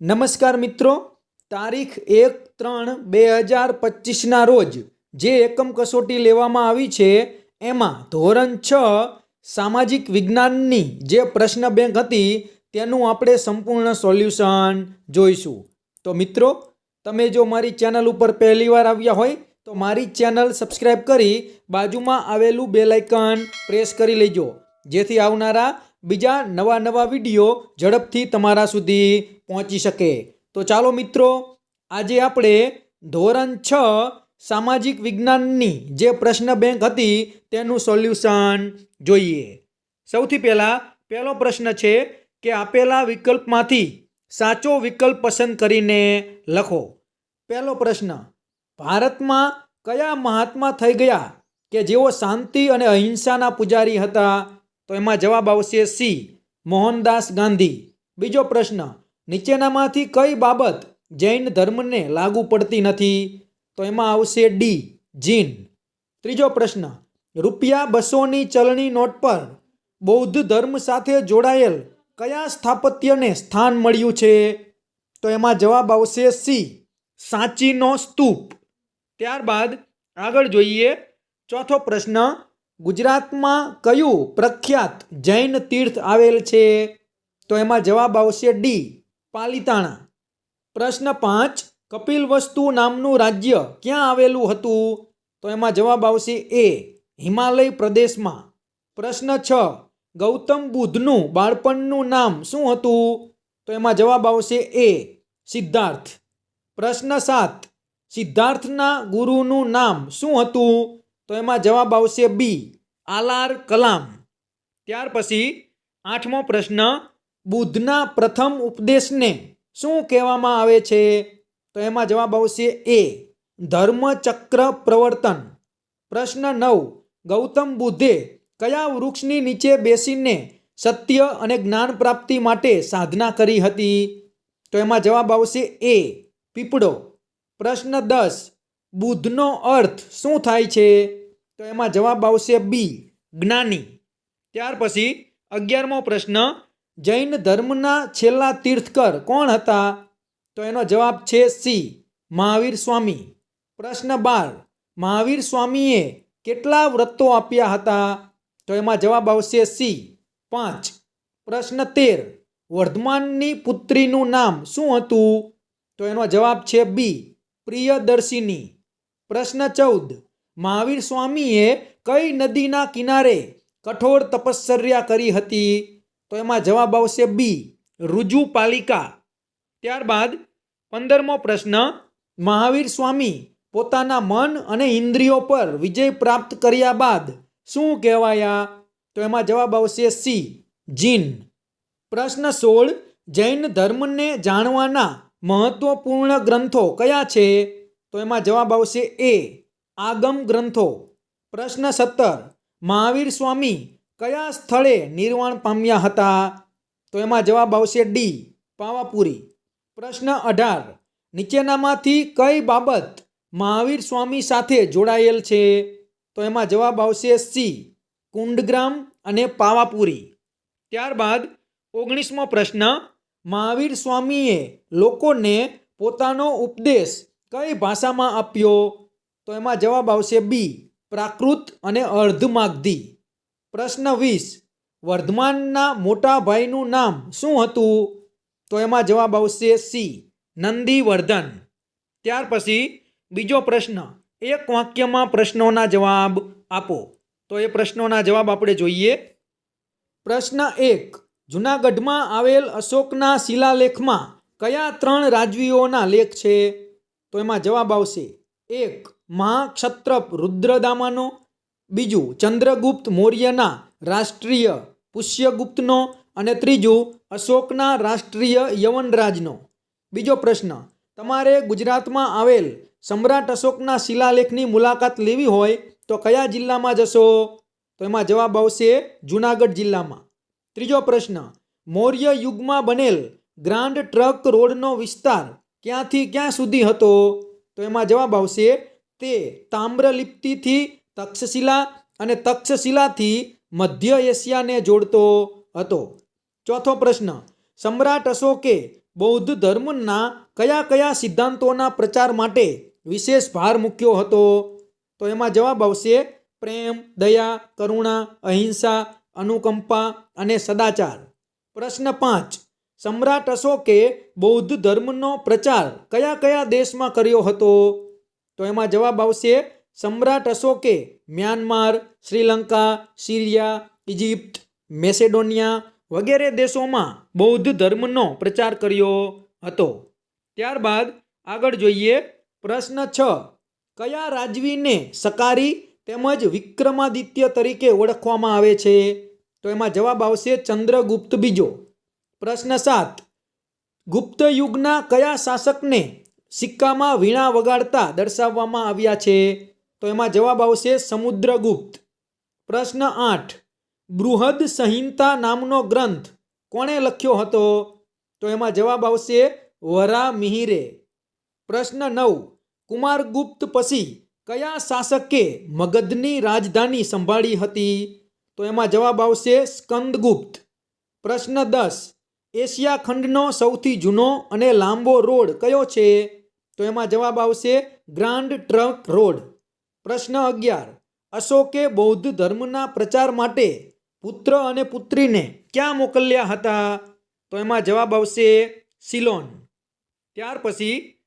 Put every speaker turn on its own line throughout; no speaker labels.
નમસ્કાર મિત્રો. તારીખ એક ત્રણ બે હજાર પચીસના રોજ જે એકમ કસોટી લેવામાં આવી છે, એમાં ધોરણ છ સામાજિક વિજ્ઞાનની જે પ્રશ્ન બેંક હતી, તેનું આપણે સંપૂર્ણ સોલ્યુશન જોઈશું. તો મિત્રો, તમે જો મારી ચેનલ ઉપર પહેલીવાર આવ્યા હોય, તો મારી ચેનલ સબસ્ક્રાઈબ કરી બાજુમાં આવેલું બેલાઇકન પ્રેસ કરી લેજો. જેથી આવનારા બીજા નવા નવા વીડિયો ઝડપથી તમારા સુધી પહોંચી શકે. તો ચાલો મિત્રો, આજે આપણે ધોરણ છ સામાજિક વિજ્ઞાનની જે પ્રશ્ન બેંક હતી તેનું સોલ્યુશન જોઈએ. સૌથી પહેલાં, પહેલો પ્રશ્ન છે કે આપેલા વિકલ્પમાંથી સાચો વિકલ્પ પસંદ કરીને લખો. પહેલો પ્રશ્ન, ભારતમાં કયા મહાત્મા થઈ ગયા કે જેઓ શાંતિ અને અહિંસાના પૂજારી હતા? તો એમાં જવાબ આવશે સી, મોહનદાસ ગાંધી. બીજો પ્રશ્ન, નીચેનામાંથી કઈ બાબત જૈન ધર્મને લાગુ પડતી નથી? તો એમાં આવશે ડી, જીન. ત્રીજો પ્રશ્ન, રૂપિયા બસોની ચલણી નોટ પર બૌદ્ધ ધર્મ સાથે જોડાયેલ કયા સ્થાપત્યને સ્થાન મળ્યું છે? તો એમાં જવાબ આવશે સી, સાંચીનો સ્તૂપ. ત્યારબાદ આગળ જોઈએ ચોથો પ્રશ્ન ગુજરાતમાં કયું પ્રખ્યાત જૈન તીર્થ આવેલ છે? તો એમાં જવાબ આવશે ડી, પાલિતાણા. પ્રશ્ન પાંચ કપિલવસ્તુ નામનું રાજ્ય ક્યાં આવેલું હતું? તો એમાં જવાબ આવશે એ, હિમાલય પ્રદેશમાં. પ્રશ્ન છ, ગૌતમ બુદ્ધનું બાળપણનું નામ શું હતું? તો એમાં જવાબ આવશે એ, સિદ્ધાર્થ. પ્રશ્ન સાત, સિદ્ધાર્થના ગુરુનું નામ શું હતું? તો એમાં જવાબ આવશે બી, આલાર કલામ. ત્યાર પછી આઠમો પ્રશ્ન, બુદ્ધના પ્રથમ ઉપદેશને શું કહેવામાં આવે છે? તો એમાં જવાબ આવશે એ, ધર્મચક્ર પ્રવર્તન. પ્રશ્ન નવ, ગૌતમ બુદ્ધે કયા વૃક્ષની નીચે બેસીને સત્ય અને જ્ઞાન પ્રાપ્તિ માટે સાધના કરી હતી? તો એમાં જવાબ આવશે એ, પીપળો. પ્રશ્ન દસ, બુદ્ધનો અર્થ શું થાય છે? તો એમાં જવાબ આવશે બી જ્ઞાની. ત્યાર પછી અગિયારમો પ્રશ્ન, જૈન ધર્મના છેલ્લા તીર્થકર કોણ હતા? તો એનો જવાબ છે સી મહાવીર સ્વામી. પ્રશ્ન બાર, મહાવીર સ્વામીએ કેટલા વ્રતો આપ્યા હતા? તો એમાં જવાબ આવશે સી પાંચ. પ્રશ્ન તેર, વર્ધમાનની પુત્રીનું નામ શું હતું? તો એનો જવાબ છે બી પ્રિયદર્શિની. પ્રશ્ન ચૌદ મહાવીર સ્વામીએ કઈ નદીના કિનારે કઠોર તપશ્ચર્યા કરી હતી? તો એમાં જવાબ આવશે બી, રુજુ પાલિકા. ત્યારબાદ પંદરમો પ્રશ્ન, મહાવીર સ્વામી પોતાના મન અને ઇન્દ્રિયો પર વિજય પ્રાપ્ત કર્યા બાદ શું કહેવાયા? તો એમાં જવાબ આવશે સી, જીન. પ્રશ્ન સોળ, જૈન ધર્મને જાણવાના મહત્વપૂર્ણ ગ્રંથો કયા છે? તો એમાં જવાબ આવશે એ આગમ ગ્રંથો. પ્રશ્ન સત્તર, મહાવીર સ્વામી કયા સ્થળે નિર્વાણ પામ્યા હતા? તો એમાં જવાબ આવશે ડી, પાવાપુરી. પ્રશ્ન અઢાર, નીચેનામાંથી કઈ બાબત મહાવીર સ્વામી સાથે જોડાયેલ છે? તો એમાં જવાબ આવશે સી, કુંડગ્રામ અને પાવાપુરી. ત્યારબાદ ઓગણીસમો પ્રશ્ન, મહાવીર સ્વામીએ લોકોને પોતાનો ઉપદેશ કઈ ભાષામાં આપ્યો? તો એમાં જવાબ આવશે બી, પ્રાકૃત અને અર્ધમાગધી. પ્રશ્ન વીસ, વર્ધમાનના મોટા ભાઈનું નામ શું હતું? તો એમાં જવાબ આવશે સી, નંદીવર્ધન. ત્યાર પછી બીજો પ્રશ્ન, એક વાક્યમાં પ્રશ્નોના જવાબ આપો. તો એ પ્રશ્નોના જવાબ આપણે જોઈએ. પ્રશ્ન એક, જૂનાગઢમાં આવેલ અશોકના શિલાલેખમાં કયા ત્રણ રાજવીઓના લેખ છે? તો એમાં જવાબ આવશે એક મહાક્ષત્રપ રુદ્રદામાનો, બીજું ચંદ્રગુપ્ત મૌર્યના રાષ્ટ્રીય પુષ્યગુપ્તનો અને ત્રીજું અશોકના રાષ્ટ્રીય યવનરાજનો. બીજો પ્રશ્ન, તમારે ગુજરાતમાં આવેલ સમ્રાટ અશોકના શિલાલેખની મુલાકાત લેવી હોય તો કયા જિલ્લામાં જશો? તો એમાં જવાબ આવશે જુનાગઢ જિલ્લામાં. ત્રીજો પ્રશ્ન, મૌર્ય યુગમાં બનેલ ગ્રાન્ડ ટ્રક રોડનો વિસ્તાર ક્યાંથી ક્યાં સુધી હતો? તો એમાં જવાબ આવશે તે તામ્રલિપ્તિથી તક્ષશિલા અને તક્ષશિલાથી મધ્ય એશિયાને જોડતો હતો. ચોથો પ્રશ્ન, સમ્રાટ અશોકે બૌદ્ધ ધર્મના કયા કયા સિદ્ધાંતોના પ્રચાર માટે વિશેષ ભાર મૂક્યો હતો? તો એમાં જવાબ આવશે, પ્રેમ, દયા, કરુણા, અહિંસા, અનુકંપા અને સદાચાર. પ્રશ્ન પાંચ, સમ્રાટ અશોકે બૌદ્ધ ધર્મનો પ્રચાર કયા કયા દેશમાં કર્યો હતો? તો એમાં જવાબ આવશે, સમ્રાટ અશોકે Myanmar, Sri Lanka, Syria Egypt Macedonia વગેરે દેશોમાં બૌદ્ધ ધર્મનો પ્રચાર કર્યો હતો. ત્યારબાદ આગળ જોઈએ પ્રશ્ન છ. કયા રાજવીને સકારી તેમજ વિક્રમાદિત્ય તરીકે ઓળખવામાં આવે છે? તો એમાં જવાબ આવશે ચંદ્રગુપ્ત બીજો. પ્રશ્ન સાત. ગુપ્ત યુગના કયા શાસકને સિક્કામાં વીણા વગાડતા દર્શાવવામાં આવ્યા છે. તો એમાં જવાબ આવશે સમુદ્રગુપ્ત. પ્રશ્ન આઠ. બૃહદ સંહિતા નામનો ગ્રંથ કોણે લખ્યો હતો? તો એમાં જવાબ આવશે વરા મિહિરે. પ્રશ્ન નવ. કુમારગુપ્ત પછી કયા શાસકે મગધની રાજધાની સંભાળી હતી? તો એમાં જવાબ આવશે સ્કંદગુપ્ત. પ્રશ્ન દસ. એશિયા ખંડનો સૌથી જૂનો અને લાંબો રોડ કયો છે? તો એમાં જવાબ આવશે ગ્રાન્ડ ટ્રંક રોડ. પ્રશ્ન અગિયાર. અશોકે બૌદ્ધ ધર્મના પ્રચાર માટે પુત્ર અને પુત્રીને ક્યાં મોકલ્યા હતા? તો એમાં જવાબ આવશે સિલોન. ત્યાર પછી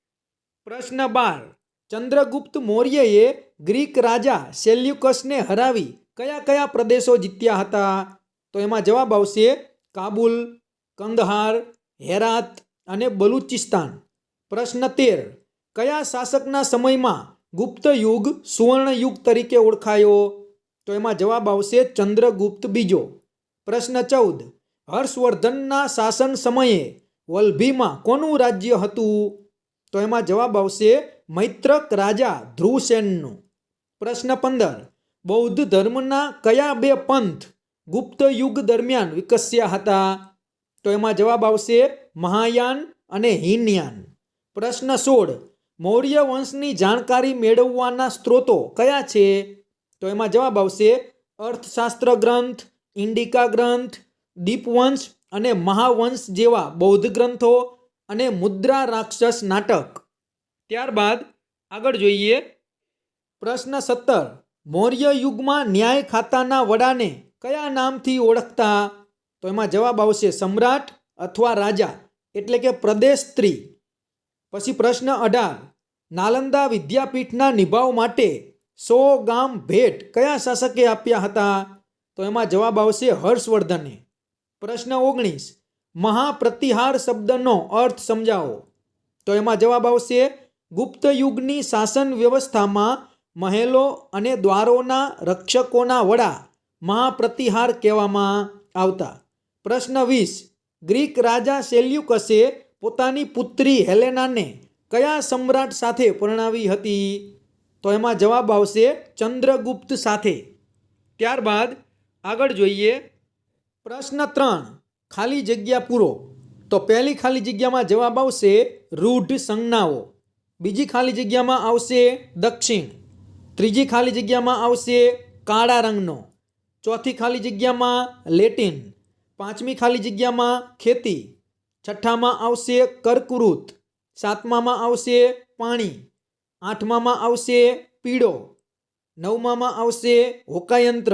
પ્રશ્ન બાર. ચંદ્રગુપ્ત મૌર્યએ ગ્રીક રાજા સેલ્યુકસને હરાવી કયા કયા પ્રદેશો જીત્યા હતા? તો એમાં જવાબ આવશે કાબુલ, કંદહાર, હેરાત અને બલુચિસ્તાન. પ્રશ્ન તેર. કયા શાસકના સમયમાં ગુપ્ત યુગ સુવર્ણ યુગ તરીકે ઓળખાયો? તો એમાં જવાબ આવશે ચંદ્રગુપ્ત બીજો. પ્રશ્ન ચૌદ. હર્ષવર્ધનના શાસન સમયે વલ્ભીમાં કોનું રાજ્ય હતું? તો એમાં જવાબ આવશે મૈત્રક રાજા ધ્રુવસેનનું. પ્રશ્ન પંદર. બૌદ્ધ ધર્મના કયા બે પંથ ગુપ્ત યુગ દરમિયાન વિકસ્યા હતા? તો એમાં જવાબ આવશે મહાયાન અને હીનયાન. પ્રશ્ન સોળ. મૌર્ય વંશની જાણકારી મેળવવાના સ્ત્રોતો કયા છે? તો એમાં જવાબ આવશે અર્થશાસ્ત્ર ગ્રંથ, ઇન્ડિકા ગ્રંથ, દીપવંશ અને મહાવંશ જેવા બૌદ્ધ ગ્રંથો અને મુદ્રા રાક્ષસ નાટક. ત્યારબાદ આગળ જોઈએ પ્રશ્ન સત્તર. મૌર્ય યુગમાં ન્યાય ખાતાના વડાને કયા નામથી ઓળખતા? તો એમાં જવાબ આવશે સમ્રાટ અથવા રાજા, એટલે કે પ્રદેશ સ્ત્રી. પછી પ્રશ્ન અઢાર. નાલંદા વિદ્યાપીઠના નિભાવ માટે સો ગામ ભેટ કયા શાસકે આપ્યા હતા? તો એમાં જવાબ આવશે હર્ષવર્ધને. પ્રશ્ન ઓગણીસ. મહાપ્રતિહાર શબ્દનો અર્થ સમજાવો. તો એમાં જવાબ આવશે ગુપ્ત યુગની શાસન વ્યવસ્થામાં મહેલો અને દ્વારોના રક્ષકોના વડા મહાપ્રતિહાર કહેવામાં આવતા. પ્રશ્ન વીસ. ગ્રીક રાજા સેલ્યુકસે પોતાની પુત્રી હેલેનાને કયા સમ્રાટ સાથે પરણાવી હતી? તો એમાં જવાબ આવશે ચંદ્રગુપ્ત સાથે. ત્યારબાદ આગળ જોઈએ. પ્રશ્ન ત્રણ, ખાલી જગ્યા પૂરો. તો પહેલી ખાલી જગ્યામાં જવાબ આવશે રૂઢ સંજ્ઞાઓ. બીજી ખાલી જગ્યામાં આવશે દક્ષિણ. ત્રીજી ખાલી જગ્યામાં આવશે કાળા રંગનો. ચોથી ખાલી જગ્યામાં લેટિન. પાંચમી ખાલી જગ્યામાં ખેતી. છઠ્ઠામાં આવશે કર્કવૃત, સાતમામાં આવશે પાણી, આઠમામાં આવશે પીળો, નવમામાં આવશે હોકાયંત્ર,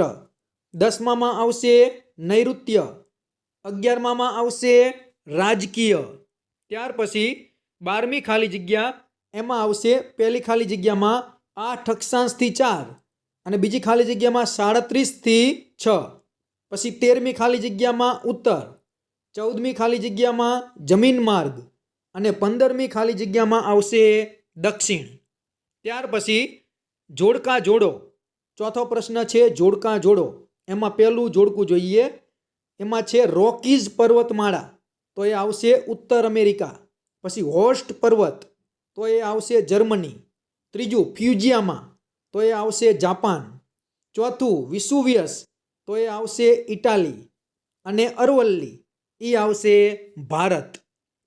દસમામાં આવશે નૈઋત્ય, અગિયારમામાં આવશે રાજકીય. ત્યાર પછી બારમી ખાલી જગ્યા, એમાં આવશે પહેલી ખાલી જગ્યામાં આઠ અક્ષાંશથી ચાર અને બીજી ખાલી જગ્યામાં સાડત્રીસથી છ. પછી તેરમી ખાલી જગ્યામાં ઉત્તર. ચૌદમી ખાલી જગ્યામાં જમીન માર્ગ અને પંદરમી ખાલી જગ્યામાં આવશે દક્ષિણ. ત્યાર પછી જોડકા જોડો. ચોથો પ્રશ્ન છે જોડકા જોડો. એમાં પહેલું જોડકું જોઈએ. એમાં છે રોકીઝ પર્વતમાળા. તો એ આવશે ઉત્તર અમેરિકા. પછી હોસ્ટ પર્વત. તો એ આવશે જર્મની. ત્રીજું ફ્યુજિયામાં. તો એ આવશે જાપાન. ચોથું વિસુવિયસ. તો એ આવશે ઇટાલી. અને અરવલ્લી. એ આવશે ભારત.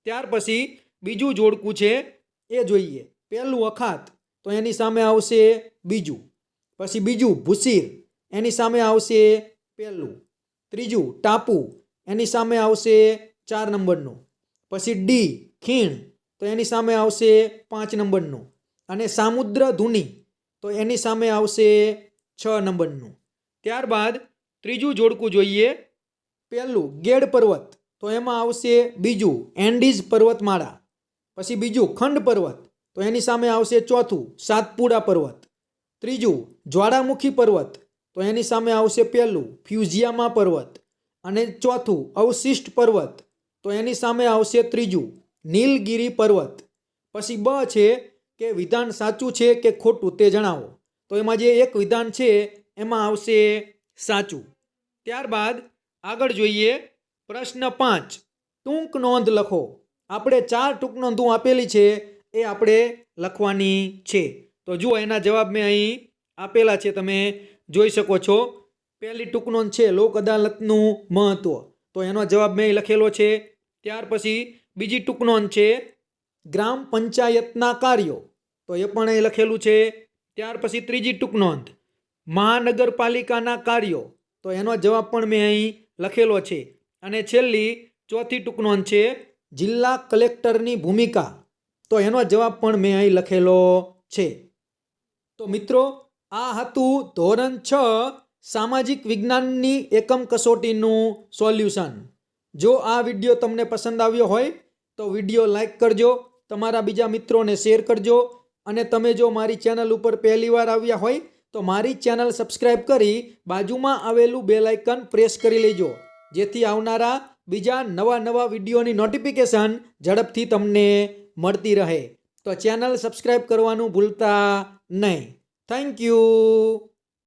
ત્યાર પછી બીજું જોડકું છે એ જોઈએ. પહેલું અખાત, તો એની સામે આવશે બીજું. પછી બીજું ભૂસીર, એની સામે આવશે પહેલું. ત્રીજું ટાપુ, એની સામે આવશે ચાર નંબરનું. પછી ડી, ખીણ, તો એની સામે આવશે પાંચ નંબરનું. અને સામુદ્ર ધુની, તો એની સામે આવશે છ નંબરનું. ત્યારબાદ ત્રીજું જોડકું જોઈએ. પહેલું ગેડ પર્વત તો એમાં આવશે બીજું, એન્ડીઝ પર્વતમાળા. પછી બીજું, ખંડ પર્વત. તો એની સામે આવશે ચોથું, સાતપુડા પર્વત. ત્રીજું, જ્વાળામુખી પર્વત. તો એની સામે આવશે પહેલું, ફ્યુઝિયામા પર્વત. અને ચોથું, અવશિષ્ટ પર્વત. તો એની સામે આવશે ત્રીજું, નીલગિરી પર્વત. પછી બ છે કે વિધાન સાચું છે કે ખોટું તે જણાવો. તો એમાં જે એક વિધાન છે, એમાં આવશે સાચું. ત્યારબાદ આગળ જોઈએ પ્રશ્ન પાંચ, ટૂંક નોંધ લખો. આપણે ચાર ટૂંક નોંધો આપેલી છે, એ આપણે લખવાની છે. તો જુઓ, એના જવાબ મેં અહીં આપેલા છે, તમે જોઈ શકો છો. પહેલી ટૂંક નોંધ છે, લોક અદાલતનું મહત્ત્વ તો એનો જવાબ મેં લખેલો છે. ત્યાર પછી બીજી ટૂંક નોંધ છે, ગ્રામ પંચાયતના કાર્યો. તો એ પણ અહીં લખેલું છે. ત્યાર પછી ત્રીજી ટૂંક નોંધ, મહાનગરપાલિકાના કાર્યો. તો એનો જવાબ પણ મેં અહીં લખેલો છે. અને છેલ્લી ચોથી ટૂંક છે, જિલ્લા કલેક્ટરની ભૂમિકા. તો એનો જવાબ પણ મેં અહીં લખેલો છે. તો મિત્રો, આ હતું ધોરણ છ, સામાજિક વિજ્ઞાનની એકમ કસોટીનું સોલ્યુશન. જો આ વીડિયો તમને પસંદ આવ્યો હોય, તો વીડિયો લાઇક કરજો, તમારા બીજા મિત્રોને શેર કરજો, અને તમે જો મારી ચેનલ ઉપર પહેલીવાર આવ્યા હોય, તો મારી ચેનલ સબસ્ક્રાઈબ કરી બાજુમાં આવેલું બેલ આઇકન પ્રેસ કરી લેજો. જેથી આવનારા બીજા નવા નવા વિડીયોની નોટિફિકેશન ઝડપથી તમને મળતી રહે. તો ચેનલ સબસ્ક્રાઈબ કરવાનું ભૂલતા નહીં. Thank you